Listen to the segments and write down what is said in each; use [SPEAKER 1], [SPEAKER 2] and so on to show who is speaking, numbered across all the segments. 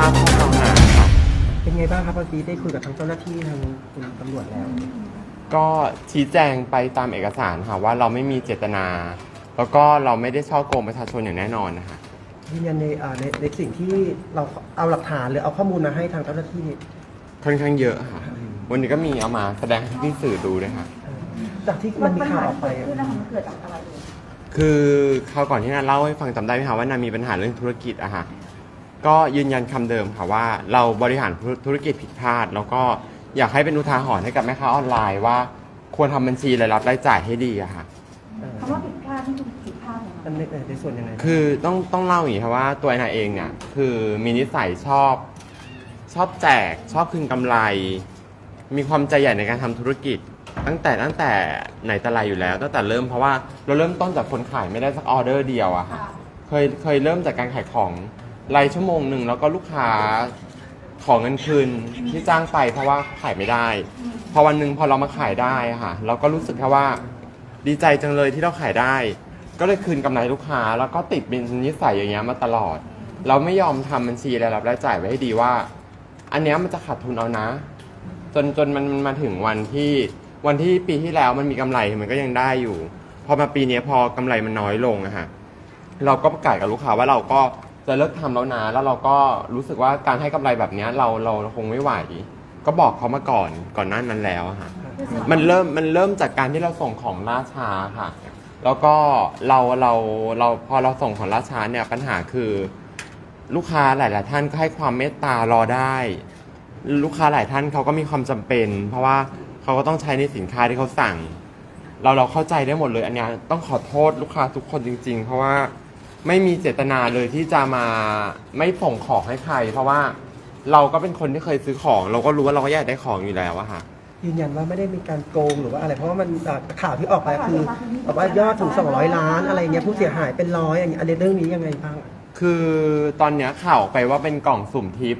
[SPEAKER 1] ราบข้อกล่าวหาค่ะ
[SPEAKER 2] เป็นไงบ้างครับเมื่อกี้ได้คุยกับทางเจ้าหน้าที่ทางคุณตำรวจแล้ว
[SPEAKER 1] ก็ชี้แจงไปตามเอกสารค่ะว่าเราไม่มีเจตนา แล้วก็เราไม่ได้ช่อโกงประชาชนอย่างแน่นอนนะคะ
[SPEAKER 2] ยืนยันในอ่าในในสิ่งที่เราเอาหลักฐานหรือเอาข้อมูลมาให้ทางเจ้าหน้าที่
[SPEAKER 1] ค่อนข้างเยอะค่ะ วันนี้ก็มีเอามาแสดงให้พี่สื่อดูด้วยค่ะ
[SPEAKER 2] เอ่อจากที่มันมีข่าวออกไป
[SPEAKER 3] คือนะคะมันเกิดจากอะไรเอ่ย
[SPEAKER 1] คือคราวก่อนที่นาเล่าให้ฟังจำได้ไหมคะว่านามีปัญหาเรื่องธุรกิจอะค่ะ ก็ยืนยันคำเดิมค่ะว่าเราบริหารธุรกิจผิดพลาด แล้วก็อยากให้เป็นอุทาหรณ์ให้กับแม่ค้าออนไลน์ว่า ควรทำบัญชีรายรับรายจ่ายให้ดีอะค่ะ
[SPEAKER 2] เอ่อ
[SPEAKER 3] คำว่าผิดพลาดที่คือผิดพลาดเนี่ย
[SPEAKER 2] ในในในส่วนยังไง
[SPEAKER 1] คือต้องต้องเล่าอย่างนี้ครับว่าตัวนาเองเนี่ยคือมีนิสัยชอบ ชอบแจก ชอบคืนกำไร มีความใจใหญ่ในการทำธุรกิจ ตั้งแต่ตั้งแต่ไหนแต่ไรอยู่แล้วตั้งแต่เริ่มเพราะว่าเราเริ่มต้นจากคนขายไม่ได้สักออเดอร์เดียวอะค่ะเคยเคยเริ่มจากการขายของ รายชั่วโมงหนึ่งแล้วก็ลูกค้าขอเงินคืนที่จ้างไปเพราะว่าขายไม่ได้ พอวันหนึ่งพอเรามาขายได้อะค่ะ เราก็รู้สึกแค่ว่าดีใจจังเลยที่เราขายได้ ก็เลยคืนกำไรลูกค้า แล้วก็ติดเป็นนิสัยอย่างเงี้ยมาตลอด เราไม่ยอมทำบัญชีรายรับรายจ่ายไว้ให้ดีว่า อันเนี้ยมันจะขาดทุนเอานะ จนจนมันมันมาถึงวันที่วันที่ปีที่แล้วมันมีกำไรมันก็ยังได้อยู่ พอมาปีเนี้ยพอกำไรมันน้อยลงอะฮะเราก็ประกาศกับลูกค้าว่าเราก็ จะเลิกทำแล้วนะแล้วเราก็รู้สึกว่าการให้กำไรแบบเนี้ยเราเราคงไม่ไหว ก็บอกเขามาก่อนก่อนหน้านั้นแล้วอะฮะมันเริ่มมันเริ่มจากการที่เราส่งของล่าช้าค่ะ แล้วก็เราเราเราพอเราส่งของล่าช้าเนี่ยปัญหาคือ ลูกค้าหลายๆท่านก็ให้ความเมตตารอได้ ลูกค้าหลายท่านเขาก็มีความจำเป็น เพราะว่าเขาก็ต้องใช้ในสินค้าที่เขาสั่ง เราเราเข้าใจได้หมดเลยอันเนี้ยต้องขอโทษลูกค้าทุกคนจริง ๆ เพราะว่า ไม่มีเจตนาเลยที่จะมาไม่ส่งของให้ใคร เพราะว่าเราก็เป็นคนที่เคยซื้อของ เราก็รู้ว่าเราก็อยากได้ของอยู่แล้วอะค่ะ
[SPEAKER 2] ยืนยันว่าไม่ได้มีการโกงหรือว่าอะไร เพราะว่ามันอ่าข่าวที่ออกไปคือแบบว่ายอดถึง 200 ล้านอะไรเงี้ยผู้เสียหายเป็นร้อยอย่างเงี้ยอันนี้เรื่องนี้ยังไงบ้าง
[SPEAKER 1] คือตอนเนี้ยข่าวไปว่าเป็นกล่องสุ่มทิป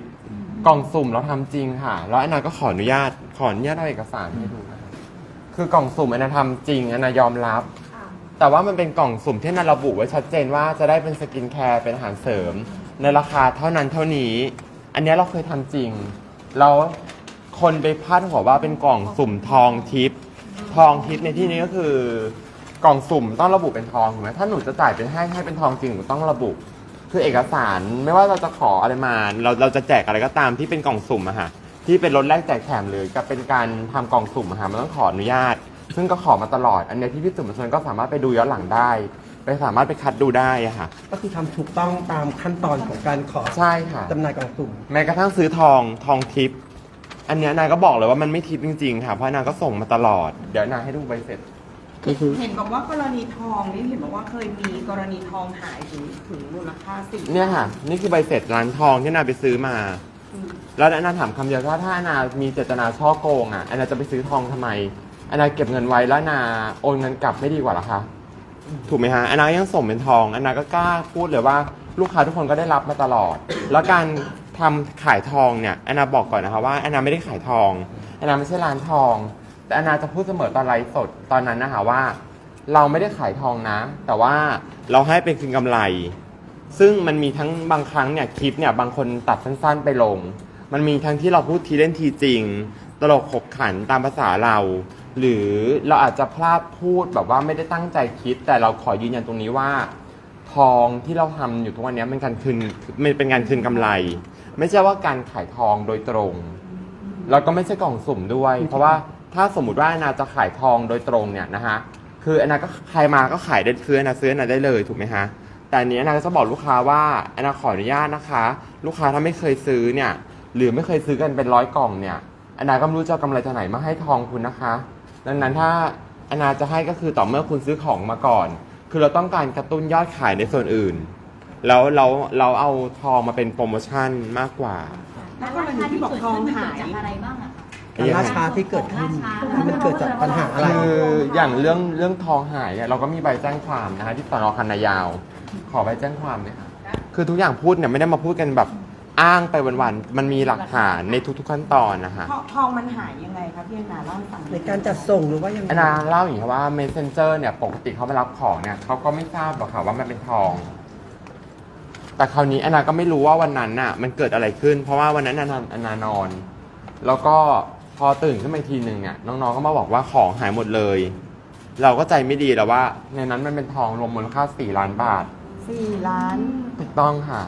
[SPEAKER 1] กล่องสุ่มเราทำจริงค่ะ แล้วแอนนาก็ขออนุญาต ขออนุญาตเอาเอกสารให้ดูนะครับคือกล่องสุ่มแอนนาทำจริงแอนนายอมรับ
[SPEAKER 3] อ่า
[SPEAKER 1] แต่ว่ามันเป็นกล่องสุ่มที่แอนนระบุไว้ชัดเจนว่าจะได้เป็นสกินแคร์เป็นอาหารเสริม ในราคาเท่านั้นเท่านี้ อันเนี้ยเราเคยทำจริงแล้วคนไปพาดหัวว่าเป็นกล่องสุ่มทองทิป ทองทิปในที่นี้ก็คือกล่องสุ่มต้องระบุเป็นทองถูกไหมถ้าหนูจะจ่ายเป็นให้ให้เป็นทองจริงหนูต้องระบุ คือเอกสารไม่ว่าเราจะขออะไรมา เราเราจะแจกอะไรก็ตามที่เป็นกล่องสุ่มอะค่ะที่เป็นรถแรกแจกแถมหรือกับเป็นการทำกล่องสุ่มอะค่ะมันต้องขออนุญาต ซึ่งก็ขอมาตลอด อันเนี้ยที่พี่สื่อมวลชนก็สามารถไปดูย้อนหลังได้ ไปสามารถไปคัดดูได้อะค่ะ
[SPEAKER 2] ก็คือทำถูกต้องตามขั้นตอนของการขอ
[SPEAKER 1] ใช่ค่ะ
[SPEAKER 2] จำหน่ายกล่องสุ่ม
[SPEAKER 1] แม้กระทั่งซื้อทองทองทิป อันเนี้ยนายก็บอกเลยว่ามันไม่ทิปจริงๆค่ะ เพราะนายก็ส่งมาตลอด เดี๋ยวนายให้ดูใบเสร็จ
[SPEAKER 2] ก็คือ
[SPEAKER 4] เห็นบอกว่ากรณีทองนี่เห็นบอกว่าเคยมีกรณีทองหายถึงถึงมูลค่าสี่
[SPEAKER 1] เนี่ยค่ะ นี่คือใบเสร็จร้านทองที่นาไปซื้อมา
[SPEAKER 4] อืม
[SPEAKER 1] แล้วอนาถามคำเดียวว่าถ้าอนามีเจตนาช่อโกงอะอนาจะไปซื้อทองทำไม อนาเก็บเงินไว้แล้วนาโอนเงินกลับไม่ดีกว่าเหรอคะ ถูกไหมฮะอนายังส่งเป็นทองอนาก็กล้าพูดเลยว่าลูกค้าทุกคนก็ได้รับมาตลอด แล้วการทำขายทองเนี่ยอนาบอกก่อนนะคะว่าอนาไม่ได้ขายทองอนาไม่ใช่ร้านทอง แต่อนาจะพูดเสมอตอนไลฟ์สดตอนนั้นนะคะว่า เราไม่ได้ขายทองนะ แต่ว่าเราให้เป็นคืนกำไร ซึ่งมันมีทั้งบางครั้งเนี่ยคลิปเนี่ยบางคนตัดสั้นๆไปลง มันมีทั้งที่เราพูดทีเล่นทีจริง ตลกขบขันตามภาษาเรา หรือเราอาจจะพลาดพูดแบบว่าไม่ได้ตั้งใจคิด แต่เราขอยืนยันตรงนี้ว่า ทองที่เราทำอยู่ทุกวันนี้เป็นการคืนมันเป็นการคืนกำไร ไม่ใช่ว่าการขายทองโดยตรง แล้วก็ไม่ใช่กล่องสุ่มด้วย เพราะว่าถ้าสมมติว่าอนาจะขายทองโดยตรงเนี่ยนะฮะคืออนาก็ใครมาก็ขายได้ซื้ออนาซื้ออนาได้เลยถูกไหมฮะแต่อันนี้อนาก็จะบอกลูกค้าว่าอนาขออนุญาตนะคะ ลูกค้าถ้าไม่เคยซื้อเนี่ยหรือไม่เคยซื้อกันเป็นร้อยกล่องเนี่ยอนาก็ไม่รู้จะเอากำไรจากไหนมาให้ทองคุณนะคะ ดังนั้นถ้าอนาจะให้ก็คือต่อเมื่อคุณซื้อของมาก่อน คือเราต้องการกระตุ้นยอดขายในส่วนอื่น แล้วเราเราเอาทองมาเป็นโปรโมชั่นมากกว่า
[SPEAKER 4] แล้วกรณีที่บอกทองหาย
[SPEAKER 3] จากอะไรบ้างอะคะ
[SPEAKER 2] การล่าช้าที่เกิดขึ้นที่มันเกิดจากปัญหาอะไร
[SPEAKER 1] คืออย่างเรื่องเรื่องทองหายเนี่ยเราก็มีใบแจ้งความนะฮะที่สนคันนายาว ขอใบแจ้งความเลยค่ะคือทุกอย่างพูดเนี่ยไม่ได้มาพูดกันแบบ อ้างไปวันๆ มันมีหลักฐานในทุกๆขั้นตอนนะคะ
[SPEAKER 4] ทองทองมันหายยังไงครับพี่แอนนาเล่าให้ฟังหน่อย
[SPEAKER 2] ในการจัดส่งหรือว่ายังไง
[SPEAKER 1] อันนาเล่าอย่างนี้ครับว่า messenger เนี่ยปกติเขามารับของเนี่ยเขาก็ไม่ทราบหรอกค่ะว่ามันเป็นทอง แต่คราวนี้แอนนาก็ไม่รู้ว่าวันนั้นน่ะ มันเกิดอะไรขึ้น เพราะว่าวันนั้นแอนนาแอนนานอน แล้วก็พอตื่นขึ้นมาอีกทีหนึ่งเนี่ยน้องๆก็มาบอกว่าของหายหมดเลย เราก็ใจไม่ดีแล้วว่า ในนั้นมันเป็นทองรวมมูลค่า4ล้านบาท
[SPEAKER 4] สี่ล้าน
[SPEAKER 1] ถูกต้องค่ะ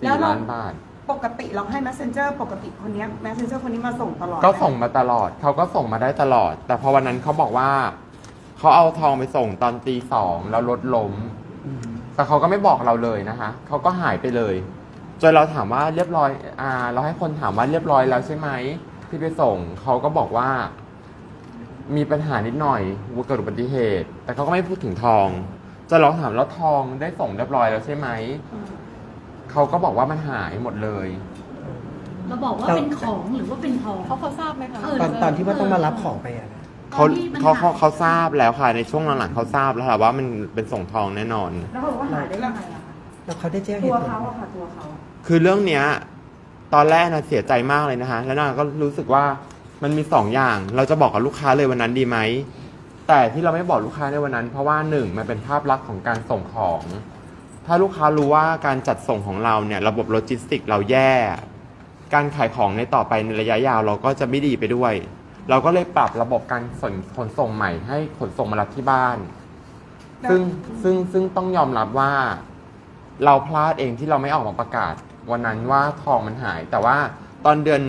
[SPEAKER 4] แล้ว
[SPEAKER 1] 4
[SPEAKER 4] เรา
[SPEAKER 1] ล้านบาท
[SPEAKER 4] ปกติเราให้ messenger ปกติคนเนี้ย messenger คนนี้มาส่งตลอด
[SPEAKER 1] ก็
[SPEAKER 4] ไหม
[SPEAKER 1] ส่งมาตลอด เขาก็ส่งมาได้ตลอด แต่พอวันนั้นเขาบอกว่า เขาเอาทองไปส่งตอนตีสองแล้วรถล้ม แต่เขาก็ไม่บอกเราเลยนะคะ เขาก็หายไปเลย จนเราถามว่าเรียบร้อยอ่าเราให้คนถามว่าเรียบร้อยแล้วใช่ไหมที่ไปส่ง เขาก็บอกว่า มีปัญหานิดหน่อยเกิดอุบัติเหตุ แต่เขาก็ไม่พูดถึงทองจนเราถามแล้วทองได้ส่งเรียบร้อยแล้วใช่ไหม เขาก็บอกว่ามันหายหมดเลย
[SPEAKER 3] เราบอกว่าเป็นของหรือว่าเป็นทอง
[SPEAKER 5] เขาเขาทราบไหมคะ
[SPEAKER 3] เออ
[SPEAKER 2] ตอนตอนที่ว่าต้องมารับของไปอะนะ
[SPEAKER 1] เขา
[SPEAKER 3] ตอนที่มัน
[SPEAKER 1] เขาเขา
[SPEAKER 3] หาย
[SPEAKER 1] เขาทราบแล้วค่ะในช่วงหลังๆเขาทราบแล้วค่ะว่ามันเป็นส่งทองแน่นอน
[SPEAKER 3] แล้วเขาบอกว่าหายได้ยังไงอะคะ
[SPEAKER 2] แล้วเขาได้แจ้งเห
[SPEAKER 3] ตัว
[SPEAKER 2] ตุผล
[SPEAKER 3] เขา
[SPEAKER 2] ไหม
[SPEAKER 3] อะค่ะตัวเขา
[SPEAKER 1] คือเรื่องเนี้ยตอนแรกนะเสียใจมากเลยนะคะ แล้วนาก็รู้สึกว่ามันมีสองอย่าง เราจะบอกกับลูกค้าเลยวันนั้นดีไหมแต่ที่เราไม่บอกลูกค้าในวันนั้น เพราะว่าหนึ่งมันเป็นภาพลักษณ์ของการส่งของ ถ้าลูกค้ารู้ว่าการจัดส่งของเราเนี่ยระบบโลจิสติกเราแย่ การขายของในต่อไปในระยะยาวเราก็จะไม่ดีไปด้วย เราก็เลยปรับระบบการขนขนส่งใหม่ให้ขนส่งมารับที่บ้าน ซึ่งซึ่งซึ่งต้องยอมรับว่า เราพลาดเองที่เราไม่ออกมาประกาศ วันนั้นว่าทองมันหาย แต่ว่าตอนเดือน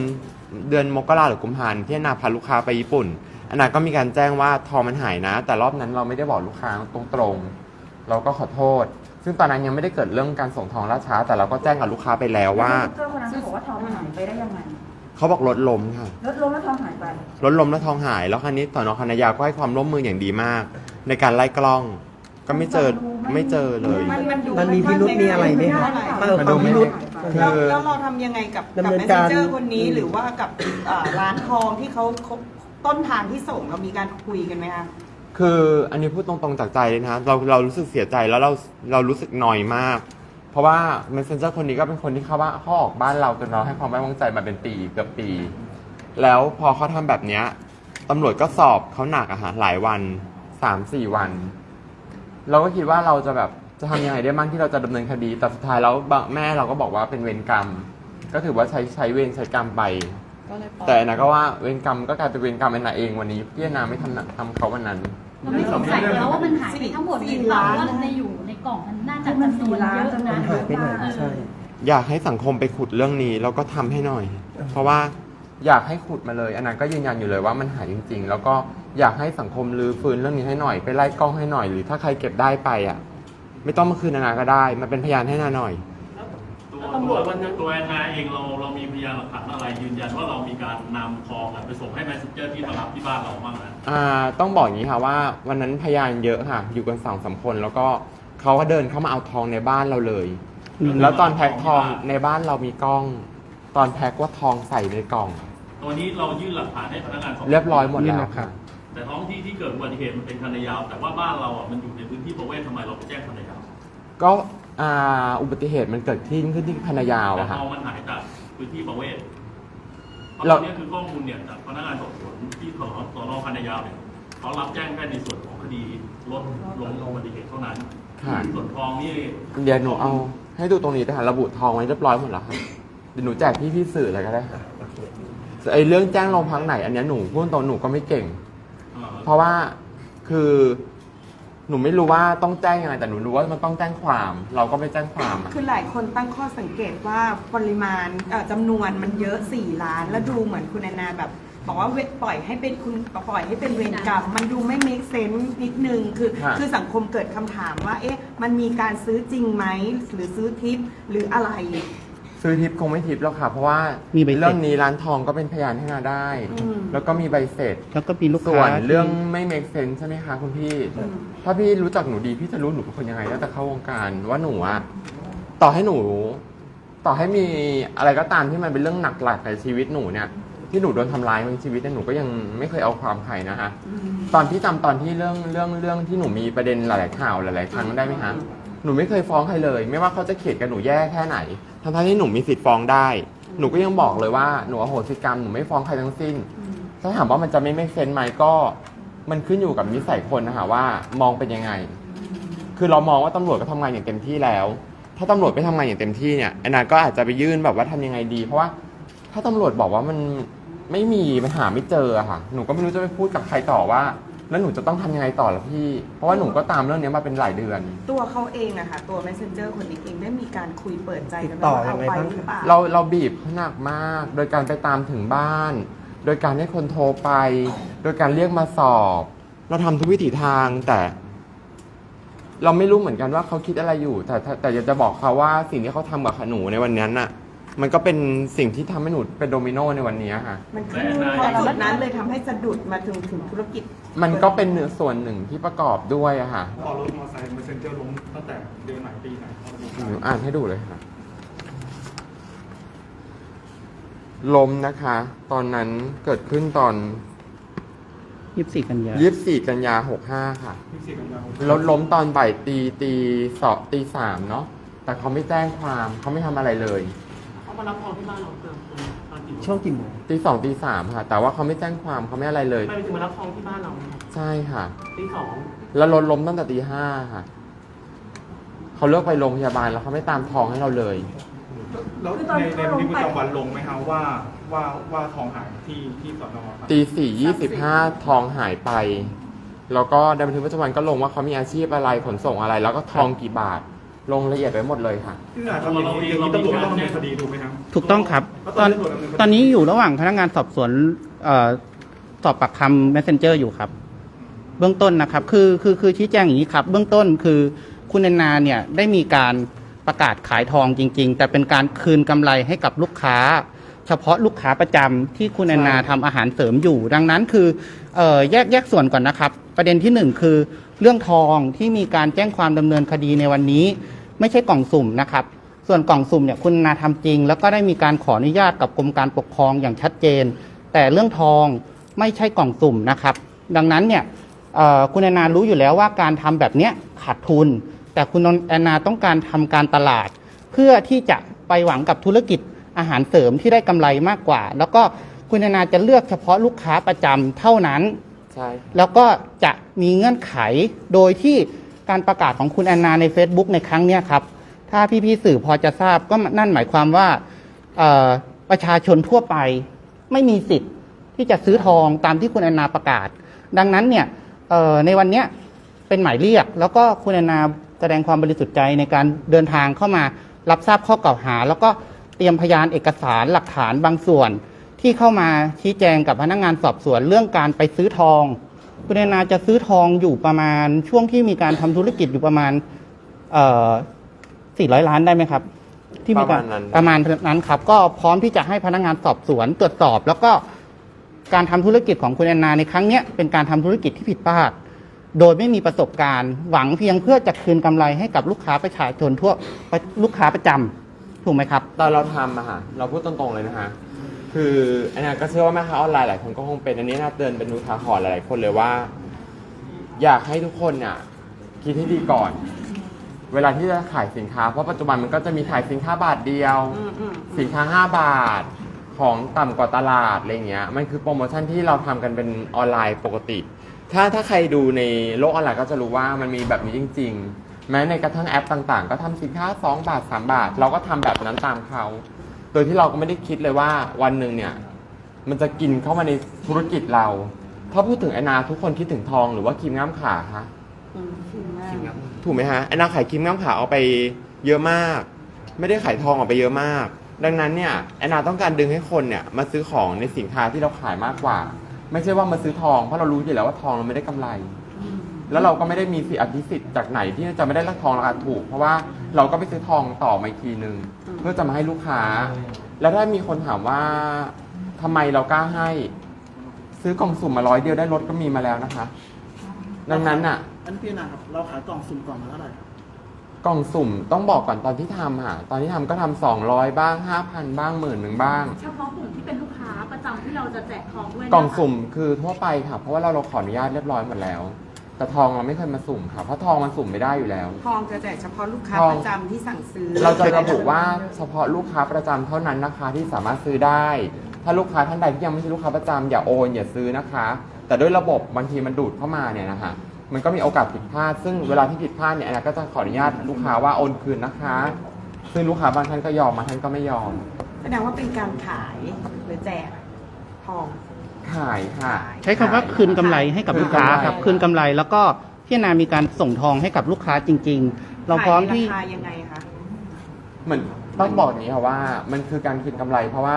[SPEAKER 1] เดือนมกราหรือกุมภาพันธ์ที่นาพาลูกค้าไปญี่ปุ่นอนาก็มีการแจ้งว่าทองมันหายนะ แต่รอบนั้นเราไม่ได้บอกลูกค้าตรงๆเราก็ขอโทษ ซึ่งตอนนั้นยังไม่ได้เกิดเรื่องการส่งทองล่าช้า แต่เราก็แจ้งกับลูกค้าไปแล้วว่า
[SPEAKER 3] เจ้าคนนั้นเขาบอกว่าทองหายไปได้ยังไง
[SPEAKER 1] เขาบอกรถล้มค่ะ
[SPEAKER 3] รถล้มแล้วทองหายไป
[SPEAKER 1] รถล้มแล้วทองหาย แล้วคราวนี้สอนอคณะยาวก็ให้ความร่วมมืออย่างดีมาก ในการไล่กล้อง ก็ไม่เจอไม่เจอเลย
[SPEAKER 4] มันมันดู
[SPEAKER 2] มันมีพิรุธมีอะไรไหมคะเออ
[SPEAKER 1] มัน
[SPEAKER 2] ค
[SPEAKER 1] ดู
[SPEAKER 2] วาม
[SPEAKER 1] ไม่
[SPEAKER 2] พิรุธ
[SPEAKER 1] คือ
[SPEAKER 4] แล้วแล้วเราทำยังไงกับกับ
[SPEAKER 2] ดำเนินการ
[SPEAKER 4] messenger คนนี้หรือว่ากับอ่าร้านทองที่เขาเขาต้นทางที่ส่งเรามีการคุยกันไหมคะ
[SPEAKER 1] คืออันนี้พูดตรงๆจากใจเลยนะเราเรารู้สึกเสียใจแล้วเราเรารู้สึกหน่อยมาก เพราะว่า messenger คนนี้ก็เป็นคนที่เข้าบ้านเข้าออกบ้านเราจนเราให้ความไว้วางใจมาเป็นปีเกือบปี แล้วพอเขาทำแบบเนี้ยตำรวจก็สอบเขาหนักอะฮะหลายวันสามสี่วัน เราก็คิดว่าเราจะแบบจะทำยังไงได้บ้างที่เราจะดำเนินคดีแต่สุดท้ายแล้วบางแม่เราก็บอกว่าเป็นเวรกรรม ก็ถือว่าใช้ใช้เวรใช้กรรมไป
[SPEAKER 5] ก็เลยปล่อย
[SPEAKER 1] แต่อนนาก็ว่าเวรกรรมก็กลายเป็นเวรกรรมแอนนาเองวันนี้ที่แอนนาไม่ทำทำเขาวันนั้น
[SPEAKER 3] เราไม่สงสัยแล้วว่ามันหายไปทั้งหมดหรือเปล่าว่าในอยู่ในกล่องมันน่าจะจำนวนเยอะ
[SPEAKER 2] มั
[SPEAKER 3] นะ
[SPEAKER 2] นหายไปไหนใช่
[SPEAKER 1] อยากให้สังคมไปขุดเรื่องนี้แล้วก็ทำให้หน่อย เพราะว่าอยากให้ขุดมาเลยอันนั้นก็ยืนยันอยู่เลยว่ามันหายจริง ๆ แล้วก็อยากให้สังคมรื้อฟื้นเรื่องนี้ให้หน่อย ไปไล่กล้องให้หน่อย หรือถ้าใครเก็บได้ไปอะ ไม่ต้องมาคืนนานาก็ได้ มันเป็นพยานให้นาหน่อย
[SPEAKER 6] ตัวตำรวจวันนั้นตัวแอนนาเองเราเรามีพยานหลักฐานอะไรยืนยันว่าเรามีการนำทองอะไปส่งให้แมสเซนเจอร์ที่มารับที่บ้านเราบ้างนะ
[SPEAKER 1] อ่าต้องบอกอย่างนี้ค่ะว่าวันนั้นพยานเยอะค่ะ อยู่กันสองสามคน แล้วก็เขาก็เดินเข้ามาเอาทองในบ้านเราเลย
[SPEAKER 2] อืม
[SPEAKER 1] แล้วตอนแพ็คทองในบ้านเรามีกล้อง ตอนแพ็คว่าทองใส่ในกล่อง
[SPEAKER 6] ตัวนี้เรายื่นหลักฐานให้พนักงานสอบสวน
[SPEAKER 1] เรียบร้อยหมด
[SPEAKER 2] นี่
[SPEAKER 1] แล้ว
[SPEAKER 2] นะครั
[SPEAKER 1] ค่ะ
[SPEAKER 2] บ
[SPEAKER 6] แต่ท้องที่ที่เกิดอุบัติเหตุมันเป็นคันนายาว แต่ว่าบ้านเราอะมันอยู่ในพื้นที่ประเวศทำไมเราไปแจ้งคันนายาว
[SPEAKER 1] ก็ อ่าอุบัติเหตุมันเกิดขึ้นขึ้นที่พนายาว
[SPEAKER 6] แต่
[SPEAKER 1] อะค่ะ
[SPEAKER 6] ทองมันหายจากพื้นที่ประเวศเพราะ
[SPEAKER 1] เรา
[SPEAKER 6] ตอนนี้คือข้อมูลเนี่ยจากพนักงานสอบสวนที่สอนสอนอคันนายาวเนี่ยเขารับแจ้งแค่ในส่วนของคดีรถลงอุบัติเหตุเท่านั้น
[SPEAKER 1] ค่ะ
[SPEAKER 6] ส่วนทองนี่
[SPEAKER 1] เดี๋ยวหนูเอา ให้ดูตรงนี้นะคะระบุทองไว้เรียบร้อยหมดแล้วค่ะเดี๋ยวหนูแจกพี่พี่ๆสื่ออะไรก็ได้ค่ะไอเรื่องแจ้งโรงพักไหน อันเนี้ยหนูพูดตรงๆหนูก็ไม่เก่ง
[SPEAKER 6] เอ่อ
[SPEAKER 1] เพราะว่าคือ หนูไม่รู้ว่าต้องแจ้งยังไงแต่หนูรู้ว่ามันต้องแจ้งความ เราก็ไม่แจ้งความอะ
[SPEAKER 4] คือหลายคนตั้งข้อสังเกตว่าปริมาณเอ่อจำนวนมันเยอะ 4 ล้าน แล้วดูเหมือนคุณแอนนาแบบ บอกว่าเวปล่อยให้เป็นคุณปล่อยให้เป็นเวรกรรมมันดูไม่ make sense นิดนึงคือ
[SPEAKER 1] ค่ะ
[SPEAKER 4] คือสังคมเกิดคำถามว่า เอ๊ะ มันมีการซื้อจริงไหม หรือซื้อทิปหรืออะไร
[SPEAKER 1] ซื้อทิปคงไม่ทิปแล้วค่ะ เพราะว่า
[SPEAKER 2] มีใบเสร็จ
[SPEAKER 1] เรื่องนี้ร้านทองก็เป็นพยานให้นาได้
[SPEAKER 4] อืม
[SPEAKER 1] แล้วก็มีใบเสร็จ
[SPEAKER 2] แล้วก็มีลูก
[SPEAKER 1] ส่
[SPEAKER 2] ค้า
[SPEAKER 1] วน
[SPEAKER 2] ที่
[SPEAKER 1] เรื่องไม่ make sense ใช่ไหมคะคุณพี่ ถ้าพี่รู้จักหนูดี พี่จะรู้หนูเป็นคนยังไงตั้งแต่เข้าวงการว่าหนูอะต่อให้หนู ต่อให้มีอะไรก็ตามที่มันเป็นเรื่องหนักหลักในชีวิตหนูเนี่ย ที่หนูโดนทำร้ายในชีวิตเนี่ยหนูก็ยังไม่เคยเอาความใครนะคะ ตอนที่จำตอนที่เรื่องเรื่องเรื่องที่หนูมีประเด็นหลาย ๆ ข่าวหลาย ๆ ครั้งได้ไหมคะ หนูไม่เคยฟ้องใครเลย ไม่ว่าเขาจะเขียนกับหนูแย่แค่ไหนทั้งๆที่หนูมีสิทธิ์ฟ้องได้ หนูก็ยังบอกเลยว่าหนูอโหสิกรรมหนูไม่ฟ้องใครทั้งสิ้น ถ้าถามว่ามันจะไม่ไม่เซนไหมก็มันขึ้นอยู่กับนิสัยคนนะคะว่ามองเป็นยังไง คือเรามองว่าตำรวจก็ทำงานอย่างเต็มที่แล้ว ถ้าตำรวจไม่ทำงานอย่างเต็มที่เนี่ยแอนนาก็อาจจะไปยื่นแบบว่าทำยังไงดี เพราะว่าถ้าตำรวจบอกว่ามันไม่มีมันหาไม่เจออะค่ะ หนูก็ไม่รู้จะไปพูดกับใครต่อว่า แล้วหนูจะต้องทำยังไงต่อล่ะพี่ เพราะว่าหนูก็ตามเรื่องนี้มาเป็นหลายเดือน
[SPEAKER 4] ตัวเขาเองอะค่ะ ตัว messenger คนนี้เองได้มีการคุยเปิดใจกัน
[SPEAKER 2] ติดต่อ
[SPEAKER 4] ว่าเอาไป
[SPEAKER 2] ยังไงบ้าง
[SPEAKER 4] หรือเปล่า
[SPEAKER 1] เราเราบีบเขาหนักมาก โดยการไปตามถึงบ้าน โดยการให้คนโทรไป โดยการเรียกมาสอบ เราทำทุกวิถีทางแต่ เราไม่รู้เหมือนกันว่าเขาคิดอะไรอยู่ แต่แต่แต่อยากจะบอกเขาว่าสิ่งที่เขาทำกับหนูในวันนั้นน่ะ มันก็เป็นสิ่งที่ทำให้หนูเป็นโดมิโนในวันนี้ค่ะ
[SPEAKER 4] มันคือพอจุดนั้นเลยทำให้สะดุดมาถึงถึงธุรกิจ
[SPEAKER 1] มันก็เป็นส่วนหนึ่งที่ประกอบด้วยอะค่ะ
[SPEAKER 5] พอรถมอเตอร์ไซค์ messenger ล้มตั้งแต่เดือนไหนปีไหนครับ
[SPEAKER 1] หนูอ่านให้ดูเลยค่ะล้มนะคะ ตอนนั้นเกิดขึ้นตอน
[SPEAKER 7] ยี่สิบสี่กันยา
[SPEAKER 1] ยี่สิบสี่กันยาหกห้าค่ะ
[SPEAKER 5] พี่สี่กันยายน
[SPEAKER 1] รถล้มตอนบ่ายตีตีสอบตีสามเนาะ แต่เขาไม่แจ้งความเขาไม่ทำอะไรเลย
[SPEAKER 8] เขามารับทองที่บ้านเราเติมตอนกี่โมง
[SPEAKER 2] ช่วงกี่โมง
[SPEAKER 1] ตีสองตีสามค่ะ แต่ว่าเขาไม่แจ้งความเขาไม่อะไรเลย
[SPEAKER 8] ไม่ไปถึงมารับทองที่บ้านเรา
[SPEAKER 1] ใช่ค่ะ
[SPEAKER 8] ตีสอง
[SPEAKER 1] แล้วรถล้มตั้งแต่ตีห้าค่ะ เขาเลือกไปโรงพยาบาลแล้วเขาไม่ตามทองให้เราเลย
[SPEAKER 5] แล้วในในบันทึกประจำวันลงไหมครับว่าว่าว่าทองหายที่ที่สอนอครับ
[SPEAKER 1] ตีสี่ยี่สิบห้าทองหายไป แล้วก็ในบันทึกประจำวันก็ลงว่าเขามีอาชีพอะไรขนส่งอะไร แล้วก็ทองกี่บาท ลงละเอียดไปหมดเลยค่ะ
[SPEAKER 5] ที่ไหนครับอย่างนี้อย่างนี้ตำรวจต้องดำเนินคดีถูกไหมครับ
[SPEAKER 7] ถูกต้องครับ
[SPEAKER 5] แล้ว
[SPEAKER 7] ต
[SPEAKER 5] ต
[SPEAKER 7] อ
[SPEAKER 5] อนนนี้ตำรวจดำเนินคดี
[SPEAKER 7] ตอนนี้อยู่ระหว่างพนักงานสอบสวนเอ่อสอบปากคำ messenger อยู่ครับ เบื้องต้นนะครับ คือคือคือชี้แจงอย่างนี้ครับ เบื้องต้นคือคุณแอนนาเนี่ยได้มีการประกาศขายทองจริง ๆ แต่เป็นการคืนกำไรให้กับลูกค้า เฉพาะลูกค้าประจำที่คุณแอนนาทำอาหารเสริมอยู่ ดังนั้นคือเอ่อแยกแยกส่วนก่อนนะครับ ประเด็นที่หนึ่งคือเรื่องทองที่มีการแจ้งความดำเนินคดีในวันนี้ ไม่ใช่กล่องสุ่มนะครับ ส่วนกล่องสุ่มเนี่ยคุณนาทำจริง แล้วก็ได้มีการขออนุญาตกับกรมการปกครองอย่างชัดเจน แต่เรื่องทองไม่ใช่กล่องสุ่มนะครับ ดังนั้นเนี่ยเอ่อคุณแอนนารู้อยู่แล้วว่าการทำแบบเนี้ยขาดทุน แต่คุณแอนนาต้องการทำการตลาด เพื่อที่จะไปหวังกับธุรกิจอาหารเสริมที่ได้กำไรมากกว่า แล้วก็คุณแอนนาจะเลือกเฉพาะลูกค้าประจำเท่านั้น
[SPEAKER 1] ใช่
[SPEAKER 7] แล้วก็จะมีเงื่อนไขโดยที่ การประกาศของคุณแอนนาใน Facebook ในครั้งเนี้ยครับ ถ้าพี่ๆสื่อพอจะทราบก็นั่นหมายความว่าเอ่อประชาชนทั่วไปไม่มีสิทธิ์ที่จะซื้อทองตามที่คุณแอนนาประกาศ ดังนั้นเนี่ยเอ่อในวันเนี้ยเป็นหมายเรียก แล้วก็คุณแอนนาแสดงความบริสุทธิ์ใจในการเดินทางเข้ามารับทราบข้อกล่าวหา แล้วก็เตรียมพยานเอกสารหลักฐานบางส่วน ที่เข้ามาชี้แจงกับพนักงานสอบสวนเรื่องการไปซื้อทอง คุณแอนนาจะซื้อทองอยู่ประมาณช่วงที่มีการทำธุรกิจอยู่ประมาณเอ่อ400 ล้านได้ไหมครับ ที่มีการ
[SPEAKER 1] ประมาณนั้น
[SPEAKER 7] ประมาณนั้นครับ ก็พร้อมที่จะให้พนักงานสอบสวนตรวจสอบ แล้วก็การทำธุรกิจของคุณแอนนาในครั้งเนี้ยเป็นการทำธุรกิจที่ผิดพลาด โดยไม่มีประสบการณ์ หวังเพียงเพื่อจะคืนกำไรให้กับลูกค้าประชาชนทั่วลูกค้าประจำถูกไหมครับ
[SPEAKER 1] ตอนเราทำอะค่ะเราพูดตรงๆเลยนะคะ คืออันนี้ก็เชื่อว่าแม่ค้าออนไลน์หลายคนก็คงเป็นอันนี้น่าเตือนเป็นอุทาหรณ์หลายๆคนเลยว่า อยากให้ทุกคนเนี่ยคิดให้ดีก่อน เวลาที่จะขายสินค้าเพราะปัจจุบันมันก็จะมีขายสินค้าบาทเดียว
[SPEAKER 4] อืมอืม
[SPEAKER 1] สินค้า5บาทของต่ำกว่าตลาดอะไรเงี้ยมันคือโปรโมชั่นที่เราทำกันเป็นออนไลน์ปกติ ถ้าถ้าใครดูในโลกออนไลน์ก็จะรู้ว่ามันมีแบบนี้จริง ๆ แม้ในกระทั่งแอปต่างๆ ก็ทำสินค้า 2 บาท 3 บาท เราก็ทำแบบนั้นตามเขา โดยที่เราก็ไม่ได้คิดเลยว่าวันหนึ่งเนี่ย มันจะกินเข้ามาในธุรกิจเรา ถ้าพูดถึงแอนนาทุกคนคิดถึงทองหรือว่าครีมง่ามขาคะ
[SPEAKER 4] อืมจริงมาก
[SPEAKER 1] ถูกไหมฮะแอนนาขายครีมง่ามขาเอาไปเยอะมาก ไม่ได้ขายทองออกไปเยอะมาก ดังนั้นเนี่ยแอนนาต้องการดึงให้คนเนี่ยมาซื้อของในสินค้าที่เราขายมากกว่า ไม่ใช่ว่ามาซื้อทองเพราะเรารู้อยู่แล้วว่าทองเราไม่ได้กำไร แล้วเราก็ไม่ได้มีสิทธิอภิสิทธิ์จากไหนที่จะไม่ได้ราคาทองราคาถูก เพราะว่าเราก็ไปซื้อทองต่อมาอีกทีนึงเพื่อจะมาให้ลูกค้า แล้วถ้ามีคนถามว่าทำไมเรากล้าให้ ซื้อกล่องสุ่มมาร้อยเดียวได้รถก็มีมาแล้วนะคะ ดังนั้นอะ
[SPEAKER 8] อันพี่นะครับ เราขายกล่องสุ่มกล่องละเท่าไหร่ครับ
[SPEAKER 1] กล่องสุ่มต้องบอกก่อนตอนที่ทำค่ะ ตอนที่ทำก็ทำสองร้อยบ้างห้าพันบ้างหมื่นหนึ่งบ้าง
[SPEAKER 3] เฉพาะกลุ่มที่เป็นลูกค้าประจำที่เราจะแจกทองด้วยนะคะ
[SPEAKER 1] กล่องสุ่มคือทั่วไปค่ะ เพราะว่าเราเราขออนุญาตเรียบร้อยหมดแล้ว แต่ทองเราไม่เคยมาสุ่มค่ะ เพราะทองมันสุ่มไม่ได้อยู่แล้ว
[SPEAKER 4] ทองจะแจกเฉพาะลูกค้า
[SPEAKER 1] ทอง
[SPEAKER 4] ประจำที่สั่งซื้อ
[SPEAKER 1] เราจะระบุว่าเฉพาะลูกค้าประจำเท่านั้นนะคะ ที่สามารถซื้อได้ ถ้าลูกค้าท่านใดที่ยังไม่ใช่ลูกค้าประจำอย่าโอนอย่าซื้อนะคะ แต่ด้วยระบบบางทีมันดูดเข้ามาเนี่ยนะคะมันก็มีโอกาสผิดพลาด ซึ่งเวลาที่ผิดพลาดเนี่ยแอนนาก็จะขออนุญาตลูกค้าว่าโอนคืนนะคะ ซึ่งลูกค้าบางท่านก็ยอมบางท่านก็ไม่ยอม
[SPEAKER 4] แสดงว่าเป็นการขายหรือแจก ทอง
[SPEAKER 1] ขายค่ะ
[SPEAKER 7] ใช้คำว่าคืนกำไรให้กับลูกค้าครับ คืนกำไรแล้วก็พี่นามีการส่งทองให้กับลูกค้าจริง ๆ เราพร้อมที่
[SPEAKER 4] ขายในราคายังไงคะ
[SPEAKER 1] เหมือนต้องบอกอย่างนี้ค่ะว่า มันคือการคืนกำไรเพราะว่า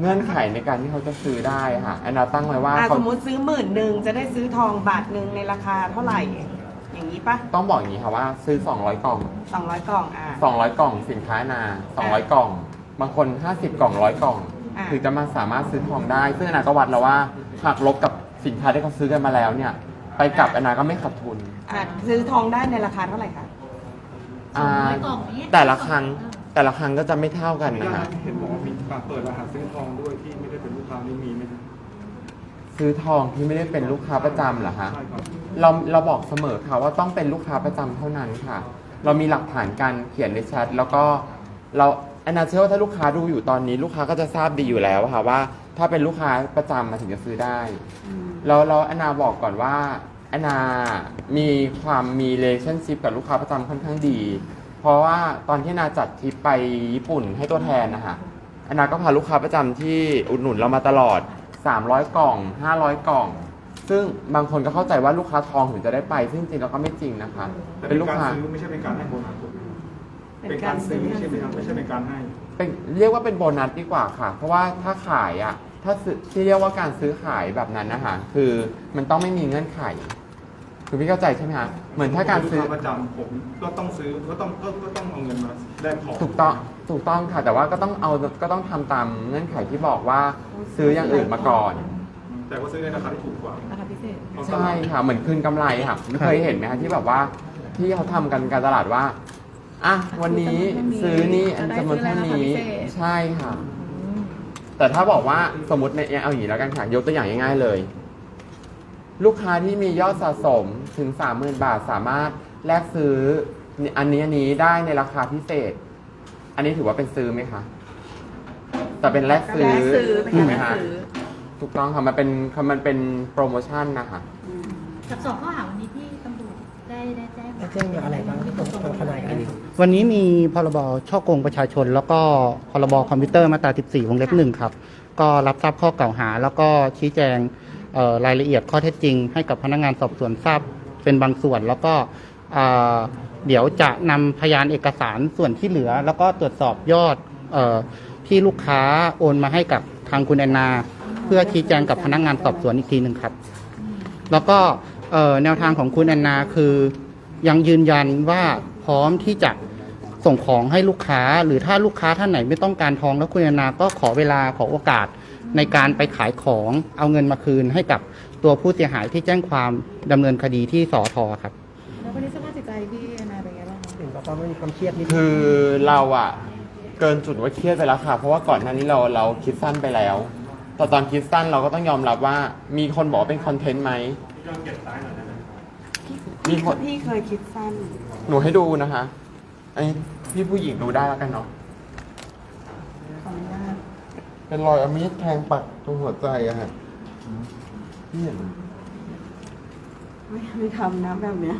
[SPEAKER 1] เงื่อนไขในการที่เขาจะซื้อได้ค่ะแอนนาตั้งไว้ว่า
[SPEAKER 4] อะ
[SPEAKER 1] เขา
[SPEAKER 4] สมมติซื้อหมื่นหนึ่งจะได้ซื้อทองบาทหนึ่งในราคาเท่าไหร่ อย่างนี้ปะ
[SPEAKER 1] ต้องบอกอย่างนี้ค่ะว่า ซื้อ 200 กล่อง
[SPEAKER 4] สองร้อยกล่องอะ
[SPEAKER 1] 200 กล่องสินค้านา 200 กล่อง บางคน 50 กล่อง100กล่อง
[SPEAKER 4] อ่า
[SPEAKER 1] ถึงจะมาสามารถซื้อทองได้ ซึ่งแอนนาก็วัดแล้วว่าหักลบกับสินค้าที่เขาซื้อกันมาแล้วเนี่ย ไปกลับแอนนาก็ไม่ขาดทุน
[SPEAKER 4] อะซื้อทองได้ในราคาเท่าไหร่คะ
[SPEAKER 1] อ่า
[SPEAKER 3] 200กล่องนี้
[SPEAKER 1] แต่ละครั้งแต่ละครั้งก็จะไม่เท่ากัน
[SPEAKER 5] มี
[SPEAKER 1] นะ
[SPEAKER 5] การ
[SPEAKER 1] คะ
[SPEAKER 5] เห็นบอกว่ามีการเปิดรหัสซื้อทองด้วยที่ไม่ได้เป็นลูกค้านี่มีไหมครับ
[SPEAKER 1] ซื้อทองที่ไม่ได้เป็นลูกค้าประจำเหรอคะ
[SPEAKER 5] ใช่ครับ
[SPEAKER 1] เราเราบอกเสมอค่ะว่าต้องเป็นลูกค้าประจำเท่านั้นค่ะ เรามีหลักฐานการเขียนในแชทแล้วก็เราแอนนาเชื่อว่าถ้าลูกค้าดูอยู่ตอนนี้ ลูกค้าก็จะทราบดีอยู่แล้วค่ะว่า ถ้าเป็นลูกค้าประจำมาถึงจะซื้อได้แล้วเราแอนนาบอกก่อนว่าแอนนามีความมี relationship กับลูกค้าประจำค่อนข้างดี เพราะว่าตอนที่แอนนาจัดทริปไปญี่ปุ่นให้ตัวแทนนะคะแอนนาก็พาลูกค้าประจำที่อุดหนุนเรามาตลอด 300 กล่อง 500 กล่อง ซึ่งบางคนก็เข้าใจว่าลูกค้าทองถึงจะได้ไป ซึ่งจริงๆแล้วก็ไม่จริงนะคะ
[SPEAKER 5] แต่
[SPEAKER 1] เป็
[SPEAKER 5] เป็นน
[SPEAKER 1] ลูก
[SPEAKER 5] การ
[SPEAKER 1] ค้า
[SPEAKER 5] ซื้อไม่ใช่เป็นการให้โบนัสถูกไหมครับ เป็นการซื้อใช่ไหมครับไม่ใช่เป็นการให้
[SPEAKER 1] เป็นเรียกว่าเป็นโบนัสดีกว่าค่ะ เพราะว่าถ้าขายอะ ถ้าซื้อที่เรียกว่าการซื้อขายแบบนั้นนะคะคือมันต้องไม่มีเงื่อนไขคือพี่เข้าใจใช่ไหมคะเหมือนถ้าการซื้อ
[SPEAKER 5] ลูค้ประจำผมก็ต้องซื้อก็ต้องก็ก็ต้องเอาเงินมาแลกของ
[SPEAKER 1] ถูกต้องถูกต้องค่ะ แต่ว่าก็ต้องเอาก็ต้องทำตามเงื่อนไขที่บอกว่าซื้ออย่างอื่นมาก่อน
[SPEAKER 5] แต่ว่าซื้อในราคาที่ถูกกว่า
[SPEAKER 4] ราคาพิเศษ
[SPEAKER 1] ใช่ค่ะเหมือนคืนกำไรค่ะเคยเห็นไหมคะที่แบบว่าที่เขาทำกันการตลาดว่า อะวันนี้ซื้อนี่อันจำนวนเท่านี้ใช่ค่ะ แต่ถ้าบอกว่าสมมติในเอาอย่างนี้แล้วกันค่ะยกตัวอย่างง่ายๆเลย ลูกค้าที่มียอดสะสมถึง 30,000 บาทสามารถแลกซื้อ อันนี้อันนี้ได้ในราคาพิเศษ อันนี้ถือว่าเป็นซื้อไหมคะแต่เป็นแลกซื้อ
[SPEAKER 4] แลกซื้อเป็น
[SPEAKER 1] ถู
[SPEAKER 4] กากร
[SPEAKER 1] ไหม
[SPEAKER 4] แลก
[SPEAKER 1] คะ
[SPEAKER 4] ซื้อ
[SPEAKER 1] ถูกต้องค่ะมันเป็นมันเป็นโปรโมชั่นนะคะ
[SPEAKER 3] กับสองข้อหาวันนี้ที่ตำรวจได้ได้ แจ้ง
[SPEAKER 2] ได้แจ้งอะไรบ้างที่ตรงตรงทนายอันนี้
[SPEAKER 7] วันนี้มีพรบช่อโกงประชาชน แล้วก็พรบคอมพิวเตอร์มาตรา 14 วงเล็บหนึ่งครับ ก็รับทราบข้อกล่าวหา แล้วก็ชี้แจงเอ่อรายละเอียดข้อเท็จจริง ให้กับพนักงานสอบสวนทราบเป็นบางส่วน แล้วก็เอ่อเดี๋ยวจะนำพยานเอกสารส่วนที่เหลือ แล้วก็ตรวจสอบยอดเออที่ลูกค้าโอนมาให้กับทางคุณแอนนา เพื่อชี้แจงกับพนักงานสอบสวนอีกทีหนึ่งครับ แล้วก็เอ่อแนวทางของคุณแอนนาคือ ยังยืนยันว่าพร้อมที่จะส่งของให้ลูกค้า หรือถ้าลูกค้าท่านไหนไม่ต้องการทองแล้วคุณนนาก็ขอเวลาขอโอกาสในการไปขายของเอาเงินมาคืนให้กับตัวผู้เสียหายที่แจ้งความดำเนินคดีที่สอทอครับ
[SPEAKER 4] แล้ววันนี้สภาพจิตใจพี่แอนนาเป็นไงบ้างคะ
[SPEAKER 2] เห็นบอกว่ามันมีความเครียดนิดนึง
[SPEAKER 1] คือเราอะเกินจุดว่าเครียดไปแล้วค่ะ เพราะว่าก่อนหน้านี้เราเราคิดสั้นไปแล้ว แต่ตอนคิดสั้นเราก็ต้องยอมรับว่ามีคนบอกว่าเป็นคอนเทนต์ไหม มีคน
[SPEAKER 4] พี่เคยคิดสั้น
[SPEAKER 1] หนูให้ดูนะคะไอ้พี่ผู้หญิงดูได้แล้วกันเนาะ
[SPEAKER 4] ขออนุญาต
[SPEAKER 1] เป็นรอยเอามีดแทงปักตรงหัวใจอะฮะพี่เห็นไหม
[SPEAKER 4] ไม่ไม่ทำนะแบบเนี้ย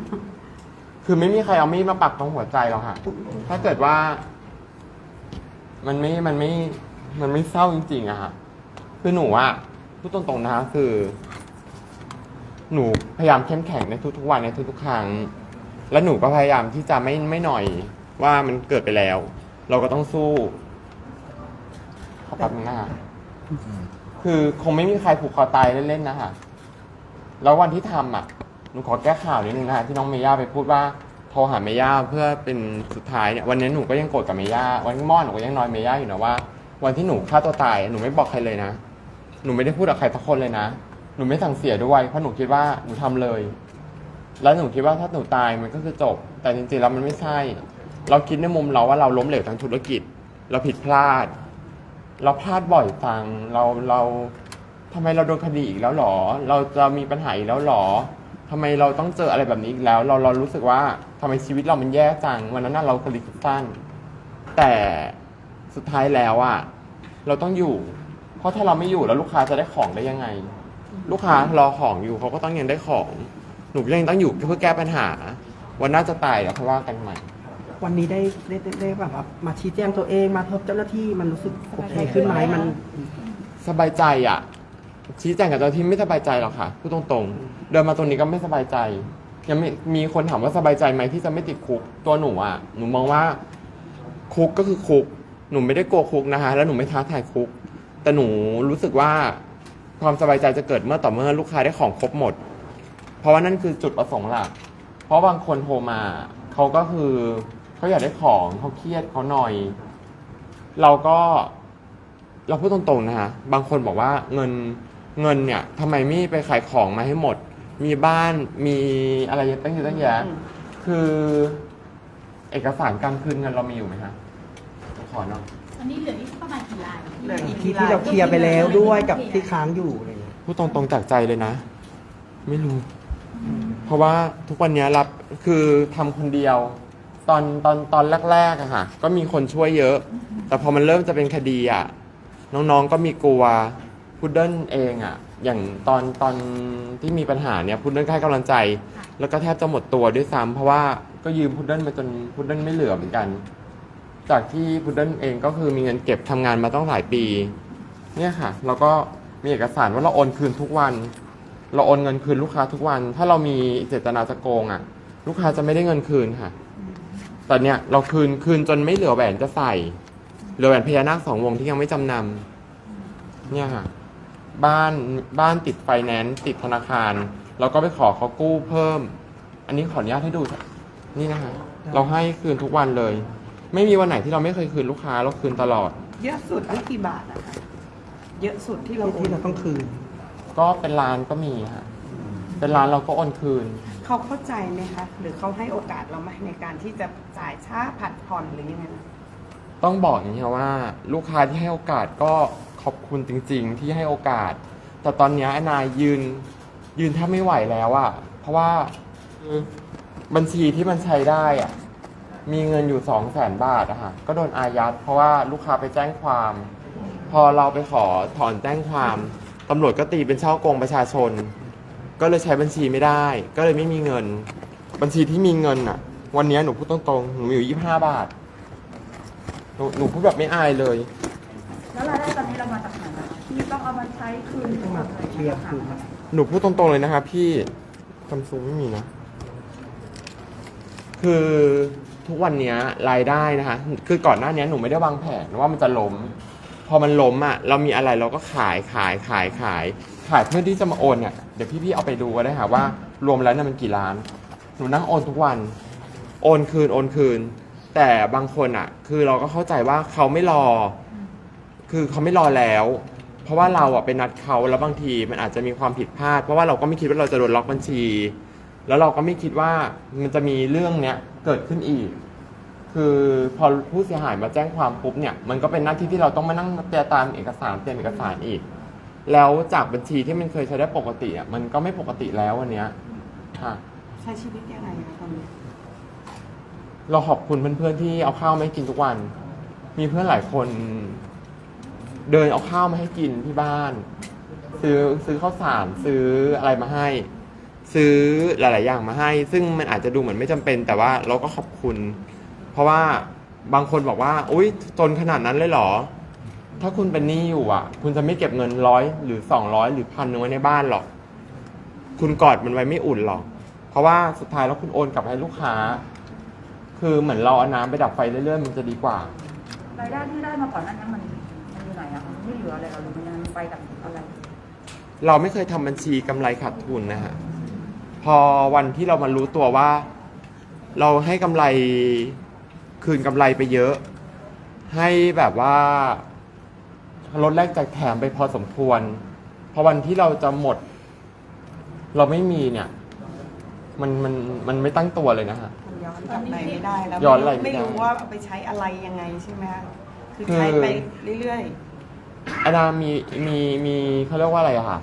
[SPEAKER 1] คือไม่มีใครเอามีดมาปักตรงหัวใจหรอกค่ะ ถ้าเกิดว่า มันไม่มันไม่ มันไม่เศร้าจริงๆอะค่ะ คือหนูอะพูดตรงๆนะคะคือ หนูพยายามเข้มแข็งในทุกๆวันในทุกๆครั้ง และหนูก็พยายามที่จะไม่ไม่หน่อยว่ามันเกิดไปแล้ว เราก็ต้องสู้ขอแป๊บนึงนะคะคือคงไม่มีใครผูกคอตายเล่นๆนะคะแล้ววันที่ทำอะหนูขอแก้ข่าวนิดนึงนะคะที่น้องเมย่าไปพูดว่าโทรหาเมย่าเพื่อเป็นสุดท้ายเนี่ยวันนี้หนูก็ยังโกรธกับเมย่าวันม่อนหนูก็ยังนอยเมย่าอยู่นะว่า วันที่หนูฆ่าตัวตาย หนูไม่บอกใครเลยนะ หนูไม่ได้พูดกับใครสักคนเลยนะ หนูไม่สั่งเสียด้วย เพราะหนูคิดว่าหนูทำเลย แล้วหนูคิดว่าถ้าหนูตายมันก็คือจบ แต่จริงๆแล้วมันไม่ใช่ เราคิดในมุมเราว่าเราล้มเหลวทางธุรกิจ เราผิดพลาด เราพลาดบ่อยฟัง เราเราทำไมเราโดนคดีอีกแล้วหรอ เราจะมีปัญหาอีกแล้วหรอทำไมเราต้องเจออะไรแบบนี้อีกแล้ว เราเรารู้สึกว่าทำไมชีวิตเรามันแย่จัง วันนั้นน่ะเราคดีคิดสั้นแต่สุดท้ายแล้วอะเราต้องอยู่ เพราะถ้าเราไม่อยู่แล้วลูกค้าจะได้ของได้ยังไง ลูกค้ารอของอยู่เขาก็ต้องยังได้ของ หนูก็ยังต้องอยู่เพื่อแก้ปัญหา วันหน้าจะตายเดี๋ยวค่อยว่ากันใหม่
[SPEAKER 2] วันนี้ได้ได้ได้ได้แบบว่ามาชี้แจงตัวเองมาพบเจ้าหน้าที่มันรู้สึกโอเคขึ้นไหมมัน
[SPEAKER 1] สบายใจอะ ชี้แจงกับเจ้าหน้าที่ไม่สบายใจหรอกค่ะพูดตรงๆ เดินมาตรงนี้ก็ไม่สบายใจ ยังไม่มีคนถามว่าสบายใจไหมที่จะไม่ติดคุกตัวหนูอะหนูมองว่าคุกก็คือคุก หนูไม่ได้กลัวคุกนะคะ แล้วหนูไม่ท้าทายคุก แต่หนูรู้สึกว่า ความสบายใจจะเกิดเมื่อต่อเมื่อลูกค้าได้ของครบหมด เพราะว่านั่นคือจุดประสงค์หลัก เพราะบางคนโทรมาเขาก็คือเขาอยากได้ของเขาเครียดเขาหน่อย เราก็เราพูดตรงๆนะคะบางคนบอกว่าเงินเงินเนี่ยทำไมไม่ไปขายของมาให้หมด มีบ้านมีอะไรตั้งเยอะตั้งแยะคือเอกสารการคืนเงินเรามีอยู่ไหมคะขอหน่อย
[SPEAKER 3] อันนี้เหลืออีก
[SPEAKER 4] เหลืออีก
[SPEAKER 2] ที่ที่เราเคลียร์ไปแล้วด้วยกับที่ค้างอยู่อะไรอย่างเงี้ย
[SPEAKER 1] พูดตรงๆจากใจเลยนะ ไม่รู้ เพราะว่าทุกวันนี้รับคือทำคนเดียว ตอนตอนตอนแรกๆอะค่ะ ก็มีคนช่วยเยอะ แต่พอมันเริ่มจะเป็นคดีอะน้องๆก็มีกลัวพุดเดิ้ลเองอะอย่างตอนตอนที่มีปัญหาเนี่ยพุดเดิ้ลก็ให้กำลังใจ แล้วก็แทบจะหมดตัวด้วยซ้ำเพราะว่าก็ยืมพุดเดิ้ลไปจนพุดเดิ้ลไม่เหลือเหมือนกัน จากที่พุดเดิ้ลเองก็คือมีเงินเก็บทำงานมาต้องหลายปี เนี่ยค่ะ เราก็มีเอกสารว่าเราโอนคืนทุกวัน เราโอนเงินคืนลูกค้าทุกวัน ถ้าเรามีเจตนาจะโกงอะ ลูกค้าจะไม่ได้เงินคืนค่ะ แต่เนี้ยเราคืนคืนจนไม่เหลือแหวนจะใส่ เหลือแหวนพญานาคสองวงที่ยังไม่จำนำเนี่ยค่ะ บ้านบ้านติดไฟแนนซ์ติดธนาคาร เราก็ไปขอเขากู้เพิ่ม อันนี้ขออนุญาตให้ดู นี่นะคะ เราให้คืนทุกวันเลย ไม่มีวันไหนที่เราไม่เคยคืนลูกค้าเราคืนตลอด
[SPEAKER 4] เยอะสุดที่กี่บาทอะคะเยอะสุดที่เรา
[SPEAKER 2] ที่
[SPEAKER 4] โอ
[SPEAKER 2] ที่
[SPEAKER 4] น
[SPEAKER 2] เราต้องคืน
[SPEAKER 1] ก็เป็นร้านก็มีค่ะเป็นร้านเราก็โอนคืน
[SPEAKER 4] เขาเข้าใจไหมคะ หรือเขาให้โอกาสเราไหมในการที่จะจ่ายช้าผัดผ่อนหรือยังไงนะ
[SPEAKER 1] ต้องบอกอย่างนี้ค่ะว่าลูกค้าที่ให้โอกาสก็ขอบคุณจริง ๆ ที่ให้โอกาส แต่ตอนเนี้ยไอ้นายยืนยืนแทบไม่ไหวแล้วอะเพราะว่าคือบัญชีที่มันใช้ได้อะ มีเงินอยู่สองแสนบาทอะค่ะก็โดนอายัดเพราะว่าลูกค้าไปแจ้งความ พอเราไปขอถอนแจ้งความตำรวจก็ตีเป็นช่อโกงประชาชน ก็เลยใช้บัญชีไม่ได้ ก็เลยไม่มีเงิน บัญชีที่มีเงินอะวันเนี้ยหนูพูดตรงๆหนูมีอยู่ยี่ห้าบาทหนูหนูพูดแบบไม่อายเลย
[SPEAKER 9] แล้วรายได้ตอนนี้เรามาจากไหนอะที่ต้องเอามาใช้คืน
[SPEAKER 2] ต้องมาเคลียร์คืน
[SPEAKER 1] หนูพูดตรงๆเลยนะครับพี่ซัมซุงไม่มีนะ คือ ทุกวันเนี้ยรายได้นะคะ คือก่อนหน้านี้หนูไม่ได้วางแผนว่ามันจะล้ม พอมันล้มอะ เรามีอะไรเราก็ขายขายขายขาย ขายเพื่อที่จะมาโอนเนี่ยเดี๋ยวพี่ๆเอาไปดูก็ได้ค่ะว่า รวมแล้วเนี่ยมันกี่ล้าน หนูนั่งโอนทุกวัน โอนคืนโอนคืน แต่บางคนอะ คือเราก็เข้าใจว่าเขาไม่รอ คือเขาไม่รอแล้ว เพราะว่าเราอะไปนัดเขาแล้วบางทีมันอาจจะมีความผิดพลาด เพราะว่าเราก็ไม่คิดว่าเราจะโดนล็อกบัญชี แล้วเราก็ไม่คิดว่ามันจะมีเรื่องเนี้ย เกิดขึ้นอีก คือพอผู้เสียหายมาแจ้งความปุ๊บเนี่ย มันก็เป็นหน้าที่ที่เราต้องมานั่งเตรียมตามเอกสารเตรียมเอกสารอีก แล้วจากบัญชีที่มันเคยใช้ได้ปกติอะมันก็ไม่ปกติแล้ววันเนี้ยค่ะ
[SPEAKER 4] ใช้ชีวิตยังไงคะตอนนี้
[SPEAKER 1] เราขอบคุณเพื่อนๆที่เอาข้าวมาให้กินทุกวัน มีเพื่อนหลายคน เดินเอาข้าวมาให้กินที่บ้าน ซื้อซื้อข้าวสารซื้ออะไรมาให้ ซื้อหลาย ๆ อย่างมาให้ ซึ่งมันอาจจะดูเหมือนไม่จำเป็น แต่ว่าเราก็ขอบคุณ เพราะว่าบางคนบอกว่าอุ้ยจนขนาดนั้นเลยเหรอ ถ้าคุณเป็นหนี้อยู่อะ คุณจะไม่เก็บเงินร้อยหรือสองร้อยหรือพันหนึงไว้ในบ้านหรอก คุณกอดมันไว้ไม่อุ่นหรอก เพราะว่าสุดท้ายแล้วคุณโอนกลับให้ลูกค้า คือเหมือนเราเอาน้ำไปดับไฟเรื่อย ๆ มันจะดีกว่า
[SPEAKER 9] รายได้ที่ได้มาก่อนหน้านี้มันมันอยู่ไหนอะมันไม่เหลืออะไรเราหรือมันยังไปกับอะไร
[SPEAKER 1] เราไม่เคยทำบัญชีกำไรขาดทุนนะฮะ พอวันที่เรามารู้ตัวว่า เราให้กำไรคืนกำไรไปเยอะ ให้แบบว่าลดแรกจากแถมไปพอสมควร พอวันที่เราจะหมด เราไม่มีเนี่ย มันมันมันไม่ตั้งตัวเลยนะฮะ
[SPEAKER 4] มันย้อนกลับไปไม่ได้แล้ว
[SPEAKER 1] ย้อนอะไรไม่
[SPEAKER 4] ไม่
[SPEAKER 1] ได้
[SPEAKER 4] รู้ว่าเอาไปใช้อะไรยังไงใช่ไหมคะคือ
[SPEAKER 1] คือ
[SPEAKER 4] ใช้ไปเรื่อย
[SPEAKER 1] อาดามีมีมีเขาเรียกว่าอะไรอะค่ะ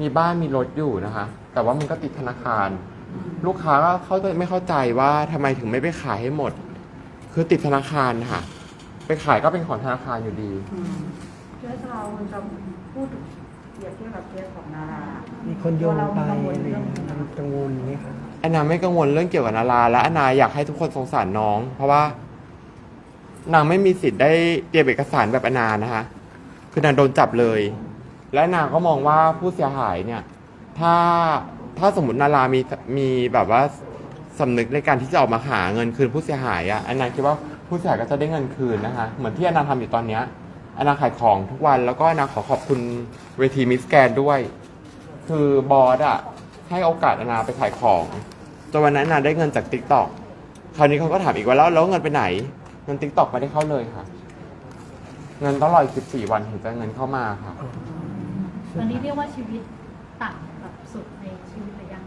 [SPEAKER 1] มีบ้านมีรถอยู่นะคะ แต่ว่ามันก็ติดธนาคาร ลูกค้าก็เข้าใจไม่เข้าใจว่าทำไมถึงไม่ไปขายให้หมด คือติดธนาคารค่ะ ไปขายก็เป็นของธนาคารอยู่ดี
[SPEAKER 4] ๆอืม
[SPEAKER 9] เพื่อเราจะพูดเปรียบเทียบกับเคสของนารา
[SPEAKER 2] มีคนโยงไป
[SPEAKER 9] เรากังวล
[SPEAKER 2] อะไร
[SPEAKER 9] เรื่อง
[SPEAKER 2] อย่างเงี้ยมันกังวลไหมคะ
[SPEAKER 1] แอนนาไม่กังวลเรื่องเกี่ยวกับนารา และแอนนาอยากให้ทุกคนสงสารน้อง เพราะว่า นางไม่มีสิทธิ์ได้เตรียมเอกสารแบบแอนนานะคะ คือนางโดนจับเลย และแอนนาก็มองว่าผู้เสียหายเนี่ย ถ้าถ้าสมมตินารามีมีแบบว่าสำนึกในการที่จะออกมาหาเงินคืนผู้เสียหายอะแอนนาคิดว่าผู้เสียหายก็จะได้เงินคืนนะคะ เหมือนที่อนนาทำอยู่ตอนเนี้ยอนนาขายของทุกวันแล้วก็อนนาขอขอบคุณเวทีมิสแกนด้วย คือบอสอะให้โอกาสอนนาไปขายของจนวันนั้นอนนาได้เงินจากติ๊กต็อกคราวนี้เขาก็ถามอีกว่าแล้วแล้วเงินไปไหน เงินติ๊กต็อกไม่ได้เข้าเลยค่ะ เงินต้องรออีก14 วันถึงจะเงินเข้ามาค่ะ
[SPEAKER 3] อันนี้เรียกว่าชีวิต สุดในชีวิตหรือยัง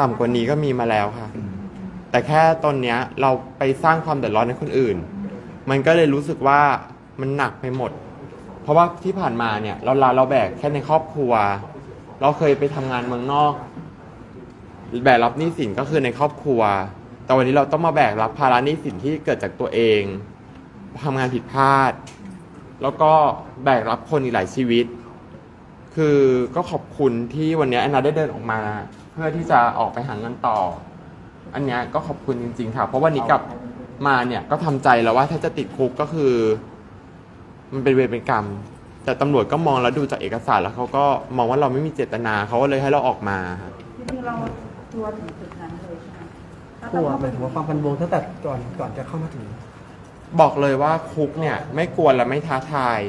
[SPEAKER 1] ต่ำกว่านี้ก็มีมาแล้วค่ะ แต่แค่ตอนเนี้ยเราไปสร้างความเดือดร้อนให้คนอื่น มันก็เลยรู้สึกว่ามันหนักไปหมด เพราะว่าที่ผ่านมาเนี่ย เราลาเราแบกแค่ในครอบครัว เราเคยไปทำงานเมืองนอก แบกรับหนี้สินก็คือในครอบครัว แต่วันนี้เราต้องมาแบกรับภาระหนี้สินที่เกิดจากตัวเองทำงานผิดพลาด แล้วก็แบกรับคนอีกหลายชีวิต คือก็ขอบคุณที่วันนี้แอนนาได้เดินออกมา เพื่อที่จะออกไปหาเงินต่อ อันเนี้ยก็ขอบคุณจริง ๆ ค่ะ เพราะวันนี้กลับมาเนี่ยก็ทำใจแล้วว่าถ้าจะติดคุกก็คือ มันเป็นเวรเป็นกรรม แต่ตำรวจก็มองแล้วดูจากเอกสารแล้วเขาก็มองว่าเราไม่มีเจตนาเขาก็เลยให้เราออกมาค่ะ
[SPEAKER 9] จริงๆเราตัวถึงจุดนั้นเลยใช่ไหมถ้าก
[SPEAKER 2] ลัว
[SPEAKER 9] เรา
[SPEAKER 2] หมายถึงว่าความกังวลตั้งแต่ก่อนก่อนจะเข้ามาถึง
[SPEAKER 1] บอกเลยว่าคุกเนี่ย ไม่กลัวและไม่ท้าทาย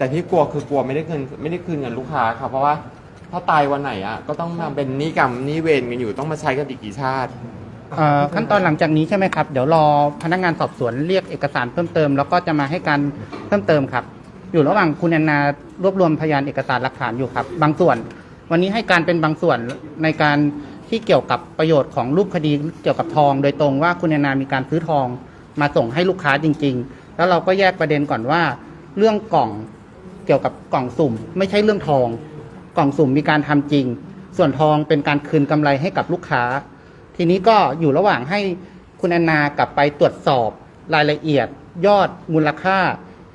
[SPEAKER 1] แต่ที่กลัวคือกลัวไม่ได้เงินไม่ได้คืนเงินลูกค้าค่ะเพราะว่าถ้าตายวันไหนอะก็ต้องมาเป็นหนี้กรรมหนี้เวรกันอยู่ต้องมาใช้กันอีกกี่ชาติ
[SPEAKER 7] เอ่อขั้นตอนหลังจากนี้ใช่ไหมครับ เดี๋ยวรอพนักงานสอบสวนเรียกเอกสารเพิ่มเติม แล้วก็จะมาให้การเพิ่มเติมครับ อยู่ระหว่างคุณแอนนารวบรวมพยานเอกสารหลักฐานอยู่ครับ บางส่วน วันนี้ให้การเป็นบางส่วนในการที่เกี่ยวกับประโยชน์ของรูปคดีเกี่ยวกับทอง โดยตรงว่าคุณแอนนามีการซื้อทองมาส่งให้ลูกค้าจริง ๆ แล้วเราก็แยกประเด็นก่อนว่า เรื่องกล่อง กี่ยวกับกล่องสุ่ม ไม่ใช่เรื่องทอง กล่องสุ่มมีการทำจริง ส่วนทองเป็นการคืนกำไรให้กับลูกค้า ทีนี้ก็อยู่ระหว่างให้คุณแอนนากลับไปตรวจสอบรายละเอียด ยอดมูลค่า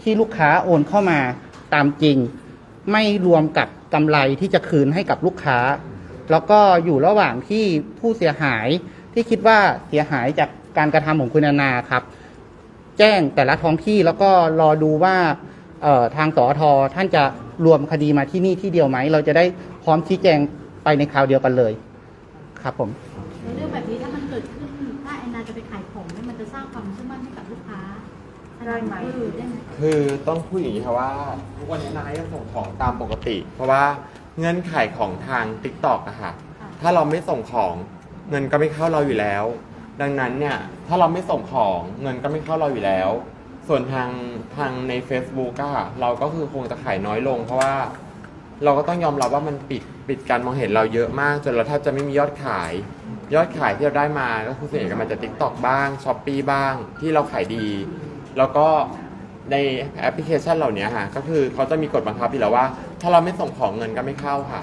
[SPEAKER 7] ที่ลูกค้าโอนเข้ามาตามจริง ไม่รวมกับกำไรที่จะคืนให้กับลูกค้า แล้วก็อยู่ระหว่างที่ผู้เสียหายที่คิดว่าเสียหายจากการกระทำของคุณแอนนาครับ แจ้งแต่ละท้องที่แล้วก็รอดูว่า ทางสอทท่านจะรวมคดีมาที่นี่ที่เดียวไหม เราจะได้พร้อมชี้แจงไปในคราวเดียวกันเลย ครับผม
[SPEAKER 3] แล้วเรื่องแบบนี้ถ้ามันเกิดขึ้นถ้าแอนนาจะไปขายของเนี่ยมันจะสร้างความเชื่อมั่นให้กับลูกค้า
[SPEAKER 9] ได้ไหม
[SPEAKER 3] เออได้ไหม
[SPEAKER 1] คือต้องพูดอย่างนี้ค่ะว่าทุกวันนี้นายยังส่งของตามปกติ เพราะว่าเงื่อนไขของทาง t ิ k t o k อะค่ะถ้าเราไม่ส่งของเงินก็ไม่เข้าเราอยู่แล้ว ดังนั้นเนี่ยถ้าเราไม่ส่งของเงินก็ไม่เข้าเราอยู่แล้ว ส่วนทางทางใน Facebook อะเราก็คือคงจะขายน้อยลง เพราะว่าเราก็ต้องยอมรับว่ามันปิดปิดการมองเห็นเราเยอะมาก จนเราแทบจะไม่มียอดขาย ยอดขายที่เราได้มาก็คือส่วนใหญ่ก็มาจาก t ิ k t o k บ้างช้อปปีบ้างที่เราขายดี แล้วก็ในแอปพลิเคชันเหล่านี้ค่ะก็คือเขาจะมีกฎบังคับอยู่แล้วว่า ถ้าเราไม่ส่งของเงินก็ไม่เข้าค่ะ